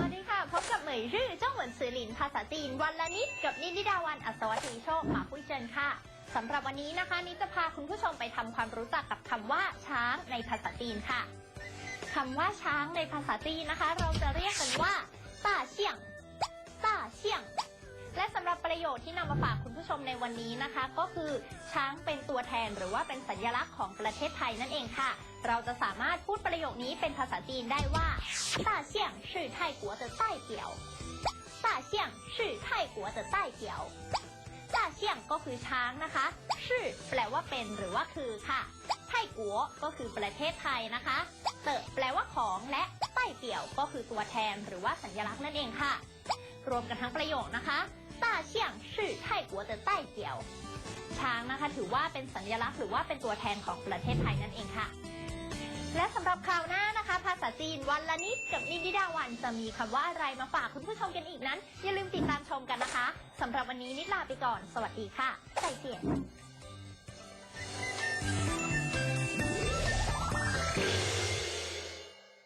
วัสดีค่ะ พบกับเหมยรื่อเจ้าเหมือนสื่อหลินภาษาจีน วันละนิดกับนิดิดาวันอัศวตรีโชคมาคุยเจินค่ะสำหรับวันนี้นะคะนิดจะพาคุณผู้ชมไปทำความรู้จักกับคำว่า ช้างในภาษาจีนค่ะคำว่าช้างในภาษาจีนนะคะ เราจะเรียกกันว่า และสำหรับประโยชน์ที่นำมาฝากคุณผู้ชมในวันนี้นะคะ ก็คือช้างเป็นตัวแทนหรือว่าเป็นสัญลักษณ์ของประเทศไทยนั่นเองค่ะ เราจะสามารถพูดประโยคนี้เป็นภาษาจีนได้ว่า大象是泰国的代表大象是泰国的代表大象ก็คือช้างนะคะชื่อแปลว่าเป็นหรือว่าคือค่ะไทกัวก็คือประเทศไทยนะคะเตอแปลว่าของและใต้เปี่ยวก็คือตัวแทนหรือว่าสัญลักษณ์นั่นเองค่ะ รวมกันทั้งประโยคนะคะ 大象是泰国的代表ช้างนะคะถือว่าเป็นสัญลักษณ์หรือว่าเป็นตัวแทนของประเทศไทยนั่นเองค่ะ และสำหรับคราวหน้านะคะ ภาษาจีนวันละนิดกับนิดิดาวันจะมีคำว่าอะไรมาฝากคุณผู้ชมกันอีกนั้น อย่าลืมติดตามชมกันนะคะสำหรับวันนี้นิดลาไปก่อน สวัสดีค่ะใจเจียน